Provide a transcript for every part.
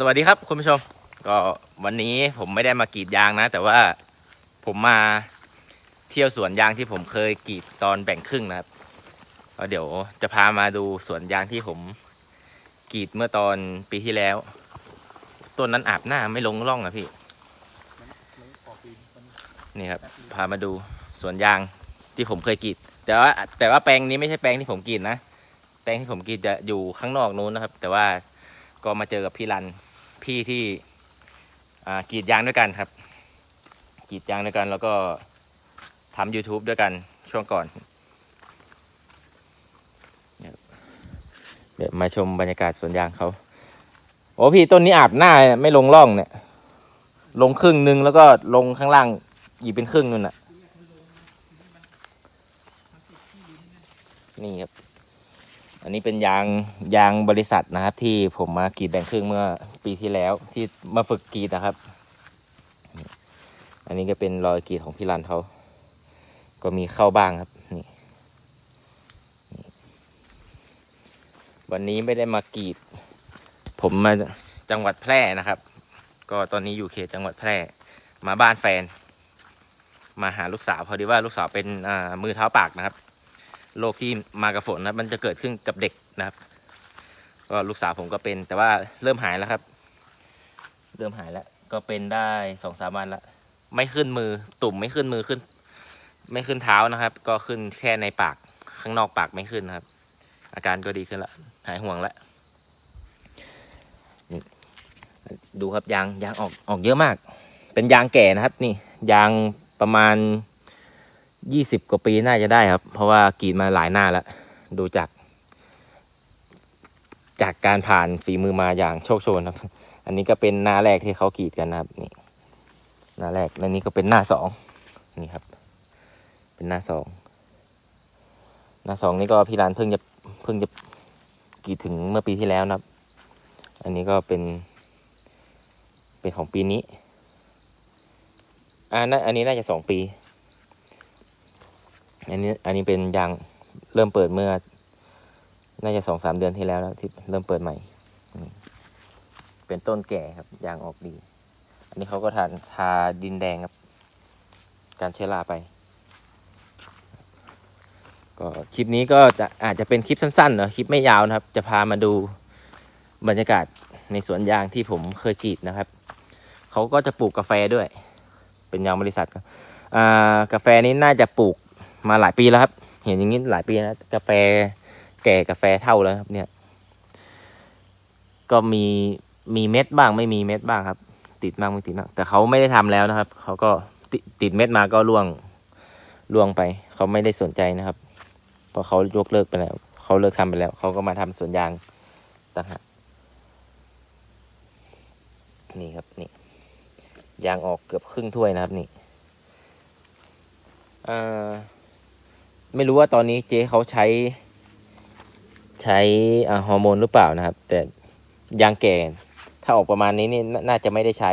สวัสดีครับคุณผู้ชม ก็วันนี้ผมไม่ได้มากรีดยางนะ แต่ว่าผมมาเที่ยวสวนยางที่ผมเคยกรีดตอนแบ่งครึ่งนะครับก็เดี๋ยวจะพามาดูสวนยางที่ผมกรีดเมื่อตอนปีที่แล้วต้นนั้นอาบหน้าไม่ลงร่องอะพี่นี่ครับ พามาดูสวนยางที่ผมเคยกรีดแต่ว่าแต่ว่าแปลงนี้ไม่ใช่แปลงที่ผมกรีดนะแปลงที่ผมกรีดจะอยู่ข้างนอกนู้นนะครับ แต่ว่าก็มาเจอกับพี่รัน พี่ที่อากรีดยางด้วยกันครับกรีดยางด้วยกัน แล้วก็ทำ YouTube ด้วยกันช่วงก่อน เดี๋ยวมาชมบรรยากาศสวนยางเขาโอ้พี่ต้นนี้อาบหน้าไม่ลงร่องเนี่ย ลงครึ่งหนึงแล้วก็ลงข้างล่างอีเป็นครึ่งนู่นน่ะ นี่ครับ อันนี้เป็นยางยางบริษัทนะครับ ที่ผมมากรีดแบ่งครึ่งเมื่อ ปีที่แล้วที่มาฝึกกรีดนะครับ อันนี้ก็เป็นรอยกรีดของพี่รันเขา ก็มีเข้าบ้างครับนี่วันนี้ไม่ได้มากรีด ผมมาจังหวัดแพร่นะครับ ก็ตอนนี้อยู่เขตจังหวัดแพร่ มาบ้านแฟน มาหาลูกสาวพอดีว่าลูกสาวเป็นมือเท้าปากนะครับโรคที่มากับฝนนะมันจะเกิดขึ้นกับเด็กนะครับ ก็ลูกสาวผมก็เป็น แต่ว่าเริ่มหายแล้วครับ เริ่มหายแล้ว ก็เป็นได้สองสามวันละไม่ขึ้นมือตุ่มไม่ขึ้นมือขึ้น ไม่ขึ้นเท้านะครับ ก็ขึ้นแค่ในปากข้างนอกปากไม่ขึ้นนะครับ อาการก็ดีขึ้นละหายห่วงล้วนี่ดูครับยางยางออกออกเยอะมาก เป็นยางแก่นะครับ นี่ยางประมาณยี่สิบกว่าปีน่าจะได้ครับ เพราะว่ากรีดมาหลายหน้าแล้ว ดูจาก จากการผ่านฝีมือมาอย่างโชคโชนครับ อันนี้ก็เป็นหน้าแรกที่เขากรีดกันนะครับนี่หน้าแรกและนี่ก็เป็นหน้าสองนี่ครับ เป็นหน้าสองหน้าสองนี่ก็พี่รานเพิ่งจะเพิ่งจะกรีดถึงเมื่อปีที่แล้วนะครับ อันนี้ก็เป็นเป็นของปีนี้อ่าน่าอันนี้น่าจะสองปี อันนี้อันนี้เป็นยางเริ่มเปิดเมื่อ น่าจะสองสามเดือนที่แล้วแล้วที่เริ่มเปิดใหม่ เป็นต้นแก่ครับยางออกดี อันนี้เขาก็ทานทาดินแดงครับ การเชื้อราไป ก็คลิปนี้ก็จะอาจจะเป็นคลิปสั้นๆเนอะคลิปไม่ยาวนะครับ จะพามาดูบรรยากาศในสวนยางที่ผมเคยกรีดนะครับ เขาก็จะปลูกกาแฟด้วย เป็นยางบริษัทครับอ่ากาแฟนี้น่าจะปลูกมาหลายปีแล้วครับ เห็นอย่างนี้หลายปีนะกาแฟแก่กาแฟเท่าแล้วครับเนี่ย ก็มี มีเม็ดบ้างไม่มีเม็ดบ้างครับ ติดบ้างไม่ติดบ้างแต่เขาไม่ได้ทำแล้วนะครับเขาก็ติติดเม็ดมาก็ร่วงร่วงไป เขาไม่ได้สนใจนะครับเพราะเขายกเลิกไปแล้วเขาเลิกทำไปแล้วเขาก็มาทำสวนยางต่างหากนี่ครับนี่ยางออกเกือบครึ่งถ้วยนะครับนี่อ่าไม่รู้ว่าตอนนี้เจ๊เขาใช้ ใช้ฮอร์โมนหรือเปล่านะครับ แต่ยางแก่ ถ้าออกประมาณนี้นี่น่าจะไม่ได้ใช้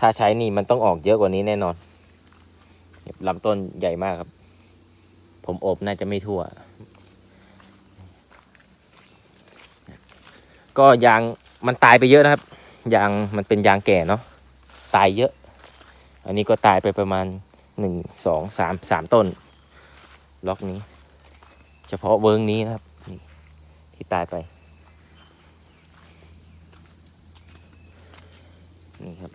ถ้าใช้นี่มันต้องออกเยอะกว่านี้แน่นอนลำต้นใหญ่มากครับ ผมอบน่าจะไม่ทั่ว ก็ยางมันตายไปเยอะนะครับ ยางมันเป็นยางแก่เนาะตายเยอะ อันนี้ก็ตายไปประมาณหนึ่งสองสามสามต้น ล็อกนี้ เฉพาะเวิร์กนี้นะครับที่ตายไป นี่ครับ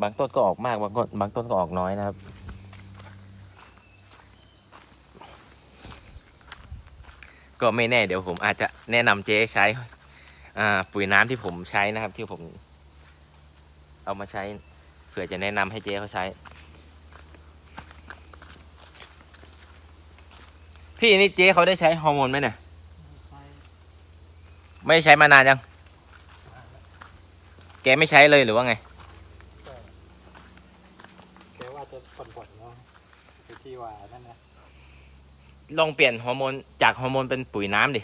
บางต้นก็ออกมาก บางต้นบางต้นก็ออกน้อยนะครับ ก็ไม่แน่เดี๋ยวผมอาจจะแนะนำเจ๊ใช้อ่ปุ๋ยน้ำที่ผมใช้นะครับ ที่ผมเอามาใช้เผื่อจะแนะนำให้เจ๊เขาใช้ พี่นี่เจ๊เขาได้ใช้ฮอร์โมนไหมเนี่ย ไม่ได้ใช้มานานยัง แกไม่ใช้เลยหรือว่าไง แกว่าจะผ่อนๆเนาะไปที่ว่านั่นนะลองเปลี่ยนฮอร์โมนจากฮอร์โมนเป็นปุ๋ยน้ำดิ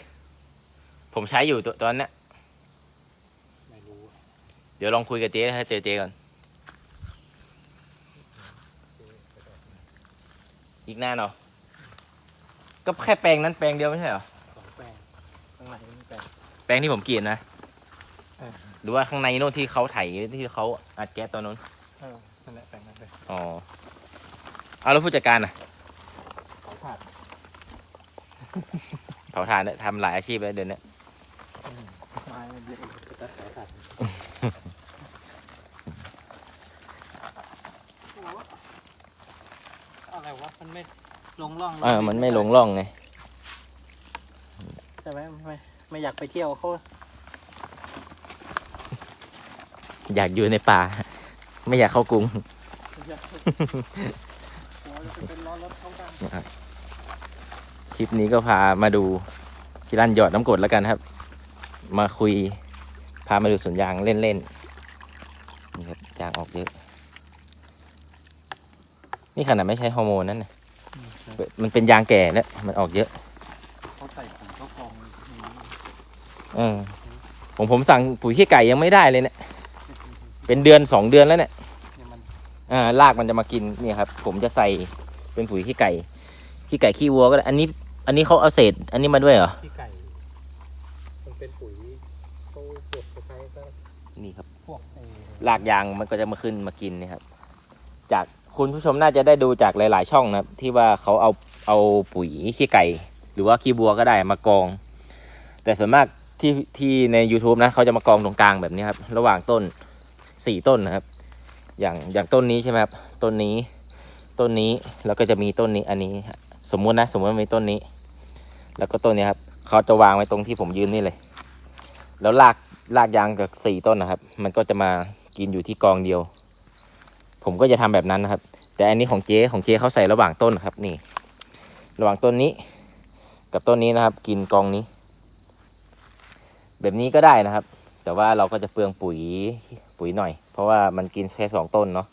ผมใช้อยู่ตัวตอนเนี้ยไม่รู้อะเดี๋ยวลองคุยกับเจ๊ให้เจอเจ๊ก่อน อีกนานเหรอก็แค่แปลงนั้นแปลงเดียวไม่ใช่เหรอ สองแปลง ข้างในนี่แต่ แป ลงที่ผมกรีดนะเออหรือว่าข้างในโน่นที่เขาไถที่เขาอัดแก๊สตอนนู้นเออนั่นแหละแปลงนั้นเลยอ๋อเอาแล้วผู้จัดการน่ะเขาขาดเผาถ่านเนี่ยทำหลายอาชีพเลยเดี๋ยวนี้อืมไม้มันเยอะเลยตัดเขาขาดโอ้อะไรวะมันไม่ลงร่องเออมันไม่ลงร่องไง ใช่ไหมไม่ ไม่อยากไปเที่ยวเขาอยากอยู่ในป่า ไม่อยากเข้ากรุงไม่อยากหัวจะเป็นร้อนรถเข้ากันคลิปนี้ก็พามาดูที่ร้านหยอดน้ำกรดแล้วกันครับ มาคุย พามาดูสวนยางเล่นๆนี่ครับยางออกเยอะ นี่ขนาดไม่ใช้ฮอร์โมนนั่นนะมันเป็นยางแก่แล้วมันออกเยอะ เขาใส่ถุงเขากรองอย่างนี้ เออผมผมสั่งปุ๋ยขี้ไก่ยังไม่ได้เลยเนี่ยเป็นเดือนสองเดือนแล้วเนี่ยเนี่ยมันอ่ารากมันจะมากินเนี่ยครับ ผมจะใส่เป็นปุ๋ยขี้ไก่ขี้ไก่ขี้วัวก็ได้อันนี้ อันนี้เขาเอาเศษ อันนี้มาด้วยเหรอขี้ไก่มันเป็นปุ๋ยเขาเก็บไปใช้ก็นี่ครับพวกไอ้รากยางมันก็จะมาขึ้นมากินเนะครับ จากคุณผู้ชมน่าจะได้ดูจากหลาย ๆ ช่องนะครับ ที่ว่าเขาเอาเอาปุ๋ยขี้ไก่ หรือว่าขี้บัวก็ได้มากอง แต่ส่วนมาก ที่ที่ใน YouTube นะเขาจะมากองตรงกลางแบบนี้ครับ ระหว่างต้นสี่ต้นนะครับ อย่างอย่างต้นนี้ใช่ไหมครับต้นนี้ต้นนี้แล้วก็จะมีต้นนี้อันนี้ สมมุตินะสมมติว่ามีต้นนี้ แล้วก็ต้นนี้ครับเขาจะวางไว้ตรงที่ผมยืนนี่เลย แล้วรากรากยางจากสี่ต้นนะครับ มันก็จะมากินอยู่ที่กองเดียว ผมก็จะทำแบบนั้นนะครับ แต่อันนี้ของเจ๊ของเจ๊เขาใส่ระหว่างต้นครับนี่ ระหว่างต้นนี้ กับต้นนี้นะครับ กินกองนี้ แบบนี้ก็ได้นะครับ แต่ว่าเราก็จะเปลืองปุ๋ยปุ๋ยหน่อย เพราะว่ามันกินแค่สองต้นเนาะ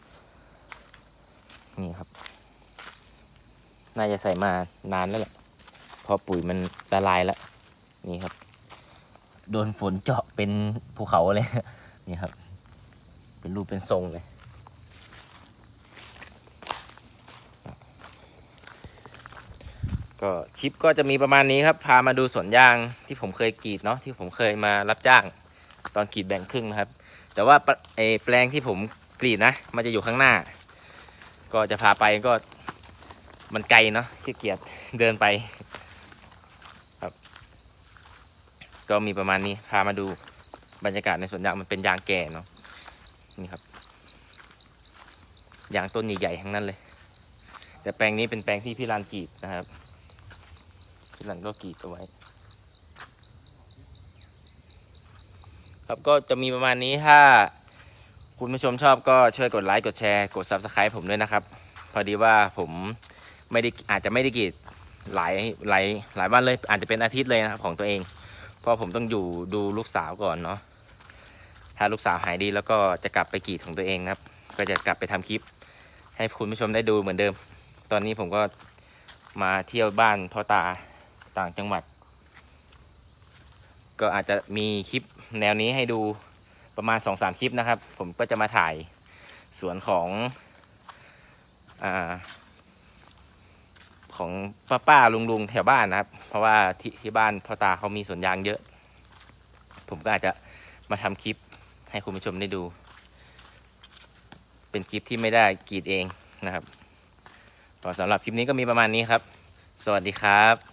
นี่ครับ น่าจะใส่มานานแล้วแหละเพราะปุ๋ยมันละลายแล้วนี่ครับ โดนฝนเจาะเป็นภูเขาเลยนี่ครับ เป็นรูปเป็นทรงเลย ก็คลิปก็จะมีประมาณนี้ครับ พามาดูสวนยางที่ผมเคยกรีดเนาะที่ผมเคยมารับจ้าง ตอนกรีดแบ่งครึ่งนะครับ แต่ว่าไอแปลงที่ผมกรีดนะ มันจะอยู่ข้างหน้า ก็จะพาไปก็มันไกลเนาะขี้เกียจเดินไปครับ ก็มีประมาณนี้พามาดูบรรยากาศในสวนยางมันเป็นยางแก่เนาะนี่ครับยางต้นใหญ่ๆทั้งนั้นเลย แต่แปลงนี้เป็นแปลงที่พี่รันกรีดนะครับ พี่รันก็กรีดเอาไว้ ครับก็จะมีประมาณนี้ถ้า คุณผู้ชมชอบก็ช่วยกดไลค์กดแชร์กด subscribe ผมด้วยนะครับ พอดีว่าผมไม่ได้อาจจะไม่ได้กรีดหลายหลายหลายวันเลย อาจจะเป็นอาทิตย์เลยนะครับของตัวเอง เพราะผมต้องอยู่ดูลูกสาวก่อนเนาะถ้าลูกสาวหายดีแล้วก็จะกลับไปกรีดของตัวเองครับ ก็จะกลับไปทำคลิป ให้คุณผู้ชมได้ดูเหมือนเดิม ตอนนี้ผมก็มาเที่ยวบ้านพ่อตา ต่างจังหวัด ก็อาจจะมีคลิปแนวนี้ให้ดูประมาณสองสามคลิปนะครับ ผมก็จะมาถ่ายสวนของอของป้าป้าลุงลุงแถวบ้านนะครับ เพราะว่าที่ที่บ้านพ่อตาเขามีสวนยางเยอะ ผมก็อาจจะมาทำคลิปให้คุณผู้ชมได้ดู เป็นคลิปที่ไม่ได้กรีดเองนะครับก็สำหรับคลิปนี้ก็มีประมาณนี้ครับ สวัสดีครับ